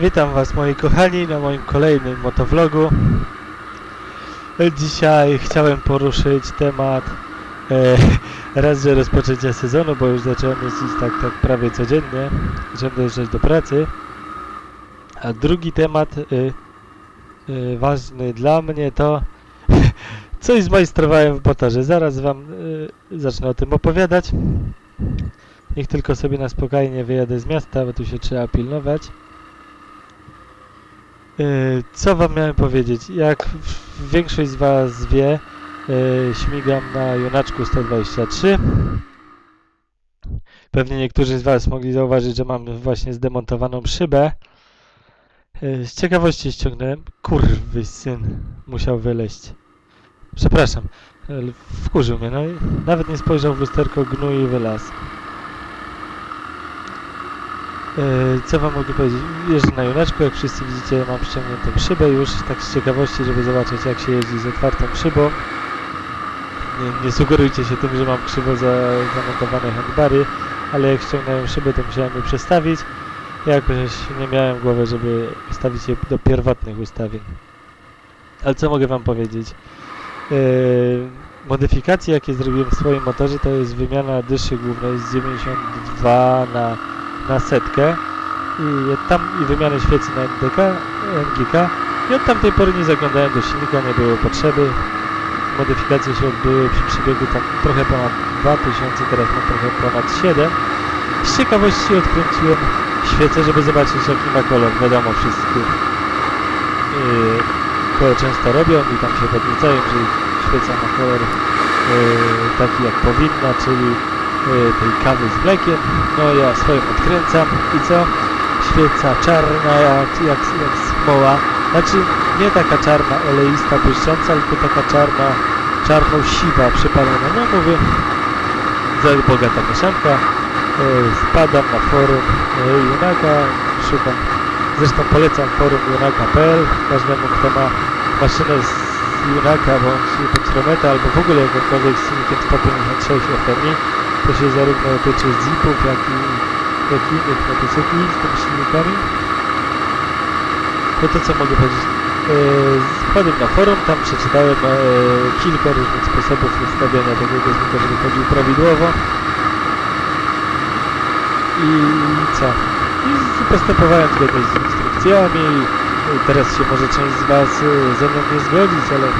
Witam Was moi kochani na moim kolejnym motovlogu. Dzisiaj chciałem poruszyć temat e, raz, że rozpoczęcia sezonu, bo już zacząłem jeździć tak, tak prawie codziennie, zacząłem dojeżdżać do pracy. A drugi temat e, e, ważny dla mnie to coś zmajstrowałem w motorze. Zaraz Wam e, zacznę o tym opowiadać. Niech tylko sobie na spokojnie wyjadę z miasta, bo tu się trzeba pilnować. Yy, Co wam miałem powiedzieć? Jak większość z was wie, yy, śmigam na Junaczku 123. Pewnie niektórzy z was mogli zauważyć, że mam właśnie zdemontowaną szybę. Yy, Z ciekawości ściągnąłem. Kurwy syn musiał wyleść. Przepraszam. Wkurzył mnie, no i nawet nie spojrzał w lusterko, gnój i wylazł. E, Co wam mogę powiedzieć? Jeżdżę na Juneczku, jak wszyscy widzicie mam ściągniętą szybę już, tak z ciekawości, żeby zobaczyć jak się jeździ z otwartą szybą. Nie, nie sugerujcie się tym, że mam krzywo za, zamontowane handbary, ale jak ściągnąłem szybę, to musiałem je przestawić. Ja jakoś nie miałem głowy, żeby ustawić je do pierwotnych ustawień. Ale co mogę wam powiedzieć? E, modyfikacje, jakie zrobiłem w swoim motorze, to jest wymiana dyszy głównej z 92 na na setkę i tam i wymianę świecy na NDK, NGK i od tamtej pory nie zaglądałem do silnika, nie było potrzeby. Modyfikacje się odbyły przy przebiegu tam trochę ponad 2000, teraz mam trochę ponad 7. Z ciekawości odkręciłem świecę, żeby zobaczyć jaki ma kolor. Wiadomo, wszyscy yy, to często robią i tam się podniecają, że świeca ma kolor yy, taki jak powinna, czyli tej kawy z mlekiem. No ja swoją odkręcam i co? Świeca czarna jak, jak, jak smoła. Znaczy nie taka czarna, oleista, błyszcząca, tylko taka czarna, czarno-siwa przypalona. No mówię, za bogata mieszanka. Spadam na forum yy, Junaka, szukam. Zresztą polecam forum junaka.pl każdemu, kto ma maszynę z Junaka bądź Petrometa albo w ogóle jakąkolwiek z silnikiem 156 FMI to się zarówno tyczy Zipów, jak i, innych motocykli z tymi silnikami. To to co mogę powiedzieć. Yy, Wpadłem na forum, tam przeczytałem e, kilka różnych sposobów ustawiania tego gaznika, żeby chodził prawidłowo. I co? I postępowałem zgodnie z instrukcjami. I teraz się może część z Was ze mną nie zgodzić, ale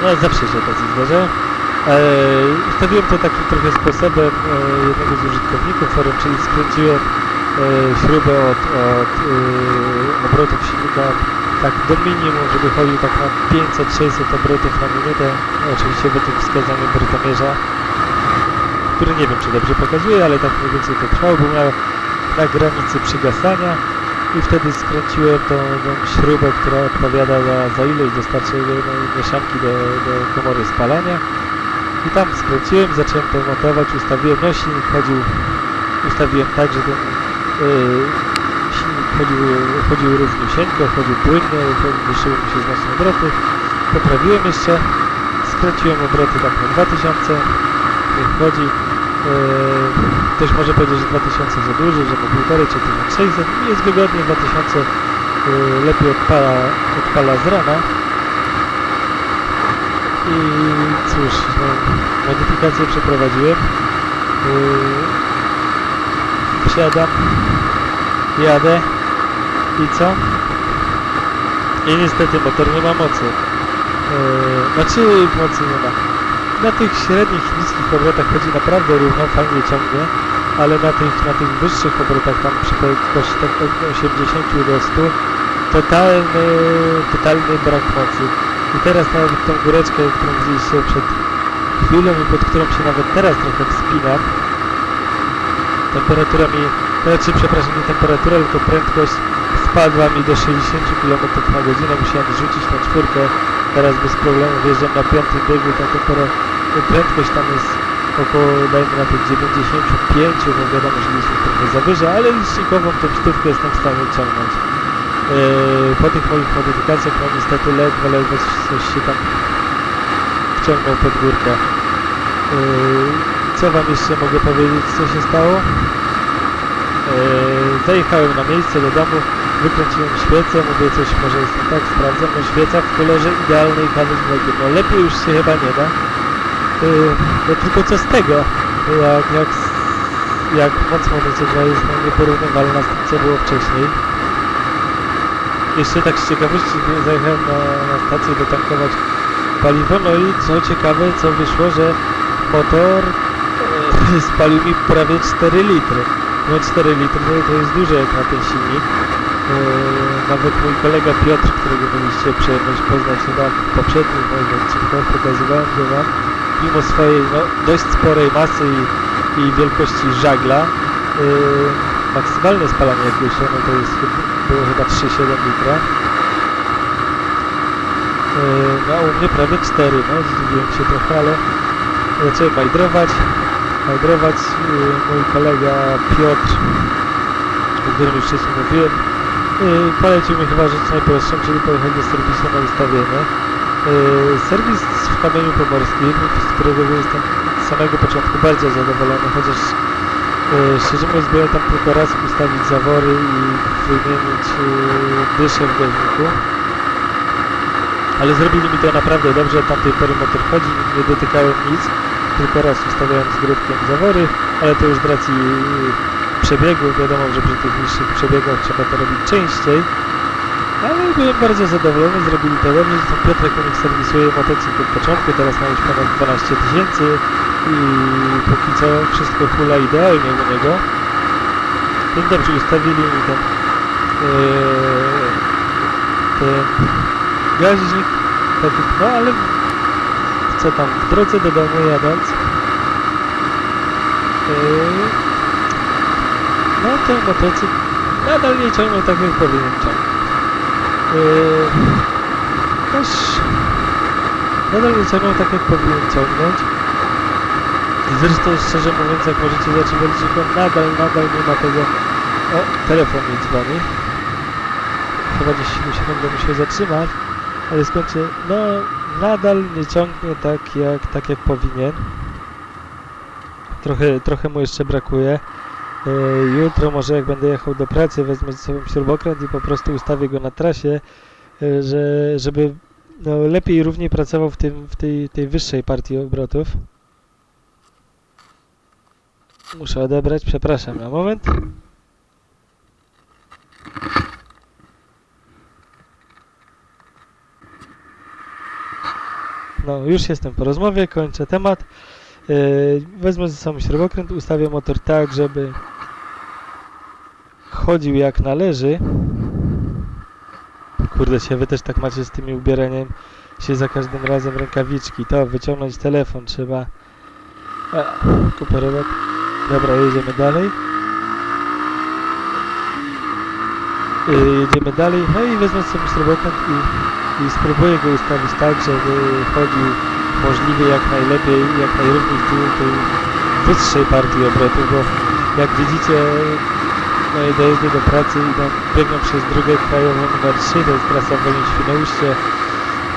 no, zawsze się tacy zdarzają. E, ustawiłem to takim trochę sposobem e, jednego z użytkowników forum, czyli skręciłem e, śrubę od, od e, obrotów silnika tak do minimum, żeby chodził tak na 500-600 obrotów na minutę. Oczywiście według wskazań obrotomierza, który nie wiem czy dobrze pokazuje, ale tak mniej więcej to trwało, bo miał na granicy przygasania i wtedy skręciłem tą, tą śrubę, która odpowiada za, za ilość dostarczonej mieszanki do, do komory spalania. I tam skręciłem, zacząłem to montować, ustawiłem, no silnik chodził, ustawiłem tak, że ten yy, silnik chodził, chodził równiusieńko, chodził płynnie, wyszły mi się znacznie obroty. Poprawiłem jeszcze, skręciłem obroty tak na 2000, niech chodzi. Yy, ktoś może powiedzieć, że 2000 za dużo, że na 1,5 czy 1600, jest wygodnie, 2000 yy, lepiej odpala, odpala z rana. I cóż, no, modyfikację przeprowadziłem. Yy, wsiadam, jadę i co? I niestety motor nie ma mocy. Yy, znaczy mocy nie ma. Na tych średnich, niskich obrotach chodzi naprawdę równo, fajnie ciągnie, ale na tych, na tych wyższych obrotach, tam przy tak od 80 do 100, totalny, totalny brak mocy. I teraz nawet tą góreczkę, którą widzieliście przed chwilą i pod którą się nawet teraz trochę wspinam, temperatura mi, znaczy przepraszam, nie temperatura, tylko prędkość spadła mi do 60 km na godzinę, musiałem zrzucić na czwórkę, teraz bez problemu. Wjeżdżam na piątym biegu, ta temperatura, prędkość tam jest około, dajmy na to 95, bo wiadomo, że licznik trochę zawyża, ale licznikową tą stówkę jestem w stanie ciągnąć. Eee, po tych moich modyfikacjach, no niestety ledwo, ledwo coś się tam wciągnął pod górkę. Eee, co wam jeszcze mogę powiedzieć, co się stało? zajechałem na miejsce do domu, wykręciłem świecę, mówię coś może jest tak, sprawdzam, no świeca w kolorze idealnej kawy z mlekiem, no lepiej już się chyba nie da. No tylko co z tego, jak, jak, jak moc motocykla jest no, nieporównywalna z tym, co było wcześniej. Jeszcze tak z ciekawości zajechałem na, na stację dotankować paliwo, no i co ciekawe, co wyszło, że motor e, spalił mi prawie 4 litry. No 4 litry to, to jest dużo jak na ten silnik. E, nawet mój kolega Piotr, którego mieliście przyjemność poznać w poprzednich moich odcinkach, pokazywałem go wam, mimo swojej no, dość sporej masy i, i wielkości żagla, e, maksymalne spalanie jak no to jest, było chyba 3,7 litra. No u mnie prawie 4, no zdziwiłem się trochę, ale zacząłem majdrować. Majdrować yy, mój kolega Piotr, o którym już wcześniej mówiłem, yy, polecił mi chyba rzecz najprostszą, czyli pojechać do serwisu na ustawienie. Serwis w Kamieniu Pomorskim, z którego jestem od samego początku bardzo zadowolony, chociaż szczerze mówiąc byłem tam tylko raz ustawić zawory i wymienić yy, dyszę w gaźniku. Ale zrobili mi to naprawdę dobrze, od tamtej pory motor chodzi, nie dotykałem nic, tylko raz ustawiałem z grudkiem zawory, ale to już z racji yy, przebiegu, wiadomo, że przy tych niższych przebiegach trzeba to robić częściej. Ale byłem bardzo zadowolony, zrobili to dobrze, zresztą Piotrek u nich serwisuje motocykl od początku, teraz ma już ponad 12 tysięcy i póki co wszystko hula idealnie u niego. Więc dobrze ustawili mi ten, yy, ten gaźnik, tak, no ale co tam, w drodze do domu jadąc, yy, no ten motocykl nadal nie ciągnął tak jak powinien ciągnąć. Yy, też nadal nie ciągnął tak jak powinien ciągnąć. Zresztą szczerze mówiąc, jak możecie zacząć on nadal, nadal nie ma tego... O, telefon mi dzwoni. Chyba gdzieś się będę musiał zatrzymać ale skończę, no nadal nie ciągnie tak jak, tak jak powinien. Trochę, trochę mu jeszcze brakuje. E, jutro może jak będę jechał do pracy wezmę ze sobą śrubokręt i po prostu ustawię go na trasie, e, że, żeby no, lepiej i równiej pracował w, tym, w tej, tej wyższej partii obrotów. Muszę odebrać, przepraszam na moment. No, już jestem po rozmowie, kończę temat. Yy, wezmę ze sobą śrubokręt, ustawię motor tak, żeby chodził jak należy. Kurde się, wy też tak macie z tymi ubieraniem się za każdym razem rękawiczki. To, wyciągnąć telefon trzeba. A, kupę. Dobra, jedziemy dalej. Yy, jedziemy dalej. No i wezmę sobie śrubokręt i i spróbuję go ustawić tak, żeby chodził możliwie jak najlepiej, jak najrówniej w tej, tej wyższej partii obrotów, bo jak widzicie moje dojazdy do pracy idą, biegną przez drogę krajową numer 3, to jest trasa Wolin Świnoujście.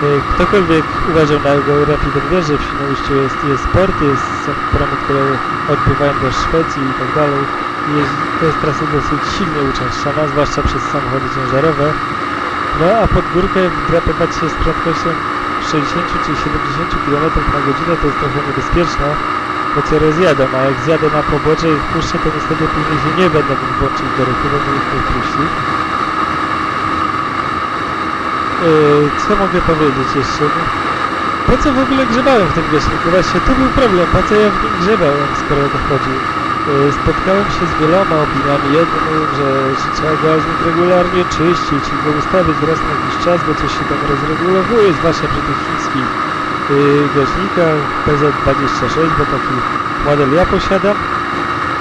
Y, Ktokolwiek uważał na geografię, wie, że w Świnoujściu jest, jest port, jest, są promy, które odpływają do Szwecji i tak dalej. Jest, to jest trasa dosyć silnie uczęszczana, zwłaszcza przez samochody ciężarowe. No a pod górkę wdrapywać się z prędkością 60 czy 70 km na godzinę to jest trochę niebezpieczne, bo cię rozjadą, a jak zjadę na pobocze i wpuszczę, to niestety później się nie będę mógł włączyć do ruchu, bo ich nie wpuści. Yy, co mogę powiedzieć jeszcze? No, po co w ogóle grzebałem w tym gaśniku? Właśnie to był problem, po co ja w nim grzebałem, skoro o to chodzi. Yy, Spotkałem się z wieloma opiniami. Mówił, że, trzeba gaźnik regularnie czyścić i go ustawić raz na jakiś czas, bo coś się tam rozregulowuje, zwłaszcza przy tych chińskich yy, gaźnikach PZ26, bo taki model ja posiadam.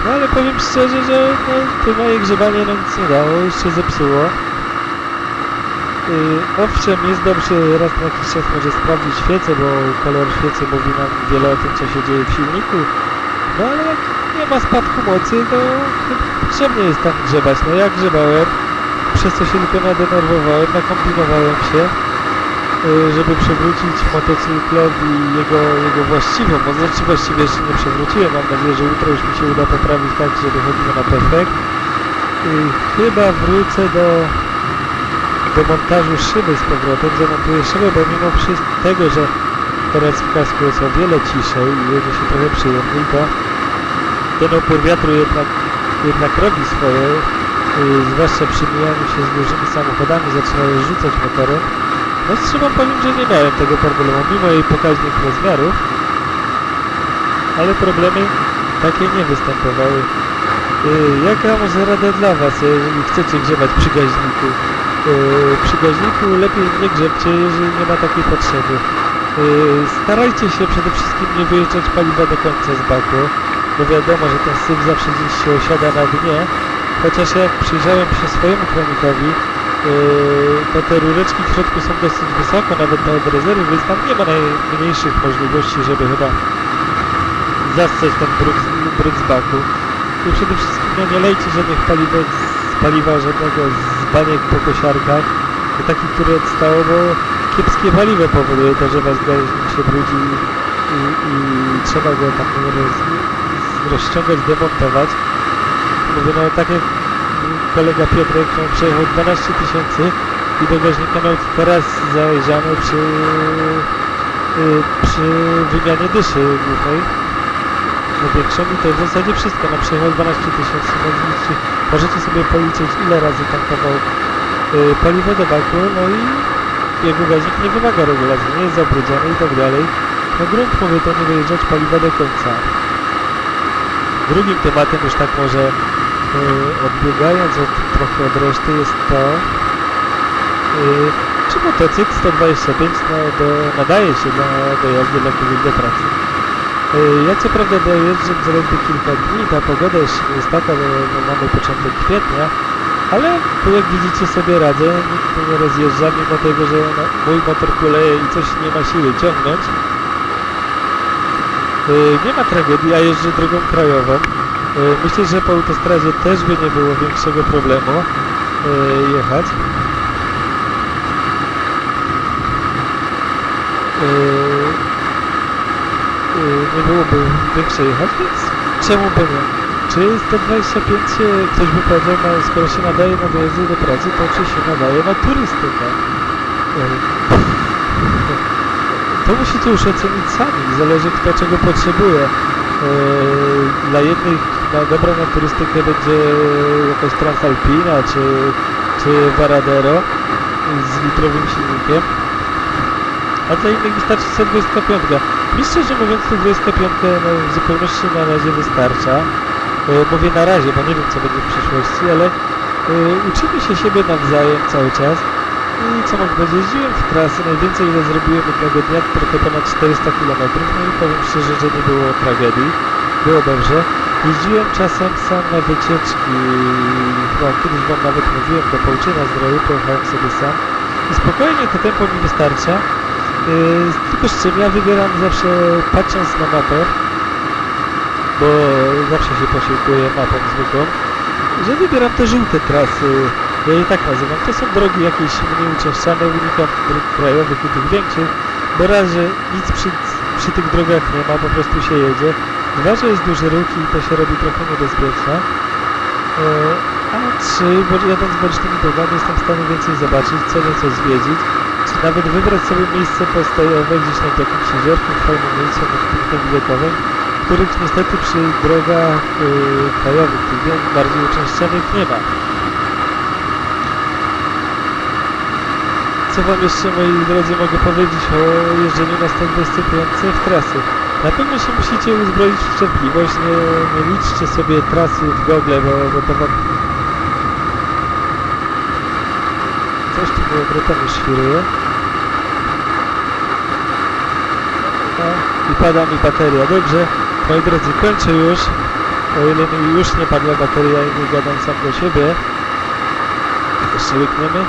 No ale powiem szczerze, że no, to moje grzebanie no, nic nie dało, jeszcze zepsuło. Yy, owszem, jest dobrze raz na jakiś czas może sprawdzić świecę, bo kolor świecy mówi nam wiele o tym, co się dzieje w silniku. No ale jak nie ma spadku mocy, to potrzebnie jest tam grzebać. No ja grzebałem, przez co się tylko nadenerwowałem, nakombinowałem się, yy, żeby przewrócić motocyklowi jego, jego właściwą moc. Znaczy właściwie jeszcze nie przewróciłem, mam nadzieję, że jutro już mi się uda poprawić tak, że wychodzimy na perfekt. chyba wrócę do, do montażu szyby z powrotem, zamontuję szybę, bo mimo tego, że teraz w kasku jest o wiele ciszej i jedzie się trochę przyjemniej, to ten opór wiatru jednak, jednak robi swoje, yy, zwłaszcza przy mijaniu się z dużymi samochodami, zaczyna rzucać motorem. No z powiem, że nie miałem tego problemu, mimo jej pokaźnych rozmiarów, ale problemy takie nie występowały. Yy, jaka może rada dla Was, jeżeli chcecie grzebać przy gaźniku? Yy, przy gaźniku lepiej nie grzebcie, jeżeli nie ma takiej potrzeby. Yy, starajcie się przede wszystkim nie wyjeżdżać paliwa do końca z baku, bo wiadomo, że ten syf zawsze gdzieś się osiada na dnie, chociaż jak przyjrzałem się swojemu chronikowi, yy, to te rureczki w środku są dosyć wysoko, nawet na od rezerwy, więc tam nie ma najmniejszych możliwości, żeby chyba zastrzeć ten brud, brud z baku. I przede wszystkim no, nie lejcie żadnych paliwek z paliwa, żadnego z baniek po kosiarkach, to takich, które odstało, bo kiepskie paliwo powoduje to, że was gaźnik się brudzi i, i trzeba go tam roz, rozciągać, demontować. Mówię, no tak jak kolega Piotrek, no, przejechał 12 tysięcy i do gaźnika miał teraz zajrzany przy, y, przy wymianie dyszy głównej największą i to w zasadzie wszystko, no przejechał 12 tysięcy, widzicie, możecie sobie policzyć ile razy tankował y, paliwo do baku, no i jego gaźnik nie wymaga regulacji, nie jest zabrudzony i tak dalej. No grunt mówię to nie wyjeżdżać paliwa do końca. Drugim tematem już tak może y, odbiegając od, trochę od reszty jest to, y, czy motocykl 125 no, do, nadaje się do, do jazdy dla kogoś do pracy. Y, Ja co prawda dojeżdżam zaledwie kilka dni, ta pogoda jeszcze nie jest taka, bo no, mamy początek kwietnia, ale jak widzicie sobie radzę, nikt tu nie rozjeżdża, mimo tego, że no, mój motor kuleje i coś nie ma siły ciągnąć. Y, Nie ma tragedii, ja jeżdżę drogą krajową. Y, Myślę, że po autostradzie też by nie było większego problemu jechać. Nie byłoby większe jechać, więc czemu by nie? Czy 125 e, ktoś by powiedział, no, skoro się nadaje na dojazdy do pracy, to czy się nadaje na turystykę? E, To musicie już ocenić sami, zależy kto czego potrzebuje. E, Dla jednych na dobra na turystykę będzie jakaś Transalpina czy, czy Varadero z litrowym silnikiem, a dla innych wystarczy 125. Mi szczerze mówiąc, to 25 no, w zupełności na razie wystarcza. E, mówię na razie, bo nie wiem co będzie w przyszłości, ale e, uczymy się siebie nawzajem cały czas. I co mogę powiedzieć, jeździłem w trasy, najwięcej ile zrobiłem jednego dnia, trochę ponad 400 km, no i powiem szczerze, że nie było tragedii, było dobrze. Jeździłem czasem sam na wycieczki, chyba kiedyś wam nawet mówiłem, do Połczyna zdrowiu, pojechałem sobie sam. I spokojnie to tempo mi wystarcza. Yy, tylko z czym ja wybieram zawsze patrząc na mapę, bo zawsze się posiłkuję mapą zwykłą, że wybieram te żółte trasy, ja je tak nazywam. To są drogi jakieś mniej uczęszczane, unikam dróg krajowych i tych większych, bo raz, że nic przy, przy tych drogach nie ma, po prostu się jedzie. Dwa, że jest duży ruch i to się robi trochę niebezpieczne. E, a trzy, bo jadąc bocznymi drogami jestem w stanie więcej zobaczyć, co nieco zwiedzić, nawet wybrać sobie miejsce postojowe gdzieś nad jakimś jeziorkiem, fajnym miejscem, nad punktem widokowym, których niestety przy drogach y, krajowych, tych bardziej uczęszczanych nie ma. Co Wam jeszcze, moi drodzy, mogę powiedzieć o jeżdżeniu na 125 w trasy? Na pewno się musicie uzbroić w cierpliwość, nie, nie liczcie sobie trasy w Google, bo, bo to Wam... Coś tu było grotami świruje. O, I pada mi bateria. Dobrze, moi drodzy, kończę już. O ile mi już nie padła bateria i nie gadam sam do siebie. Jeszcze łykniemy.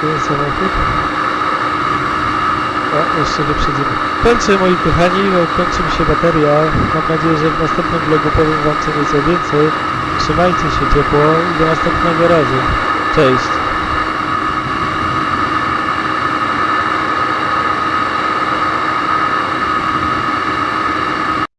Ten samochód. O, jeszcze wyprzedzimy. Kończę moi kochani, bo kończy mi się bateria. Mam nadzieję, że w następnym vlogu powiem wam co nieco więcej. Trzymajcie się ciepło i do następnego razu. Cześć.